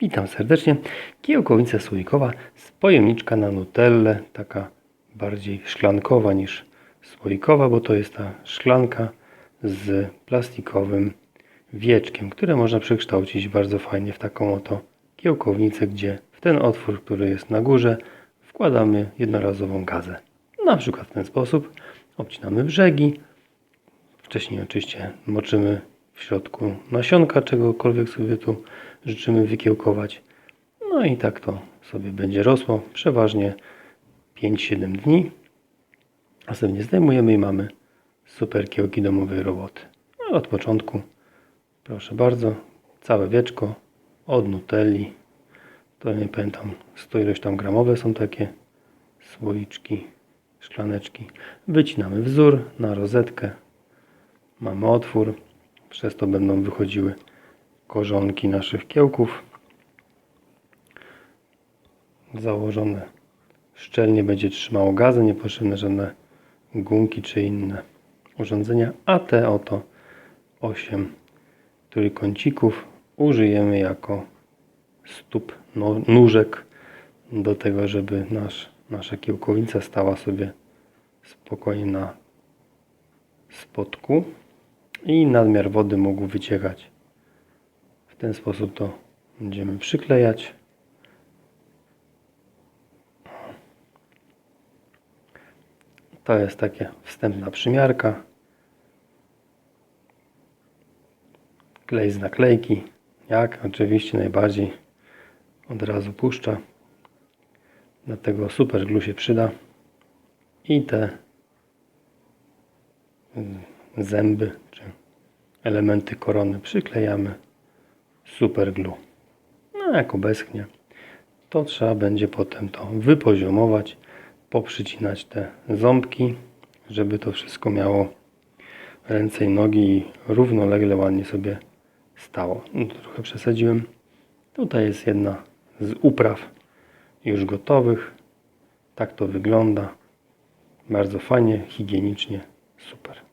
Witam serdecznie. Kiełkowica słoikowa z pojemniczka na nutellę, taka bardziej szklankowa niż słoikowa, bo to jest ta szklanka z plastikowym wieczkiem, które można przekształcić bardzo fajnie w taką oto kiełkownicę, gdzie w ten otwór, który jest na górze, wkładamy jednorazową gazę. Na przykład w ten sposób obcinamy brzegi, Wcześniej oczywiście moczymy w środku nasionka, czegokolwiek sobie tu życzymy wykiełkować. No i tak to sobie będzie rosło. Przeważnie 5-7 dni. A sobie zdejmujemy i mamy super kiełki domowej roboty. No, od początku, proszę bardzo, całe wieczko od nutelli. To nie pamiętam, 100 ileś tam gramowe są takie słoiczki, szklaneczki. Wycinamy wzór na rozetkę. Mamy otwór, przez to będą wychodziły korzonki naszych kiełków. Założone szczelnie będzie trzymało gazy, niepotrzebne żadne gumki czy inne urządzenia, a te oto 8 trójkącików użyjemy jako stóp no, nóżek do tego, żeby nasz, nasza kiełkowica stała sobie spokojnie na spodku i nadmiar wody mógł wyciekać. W ten sposób to będziemy przyklejać. To jest takie wstępna przymiarka. Klej z naklejki. Jak? Oczywiście najbardziej od razu puszcza. Dlatego super glue się przyda. I te zęby czy elementy korony przyklejamy super glue. No jak obeschnie, to trzeba będzie potem to wypoziomować, poprzycinać te ząbki, żeby to wszystko miało ręce i nogi i równolegle ładnie sobie stało. No, trochę przesadziłem. Tutaj jest jedna z upraw już gotowych. Tak to wygląda. Bardzo fajnie, higienicznie, super.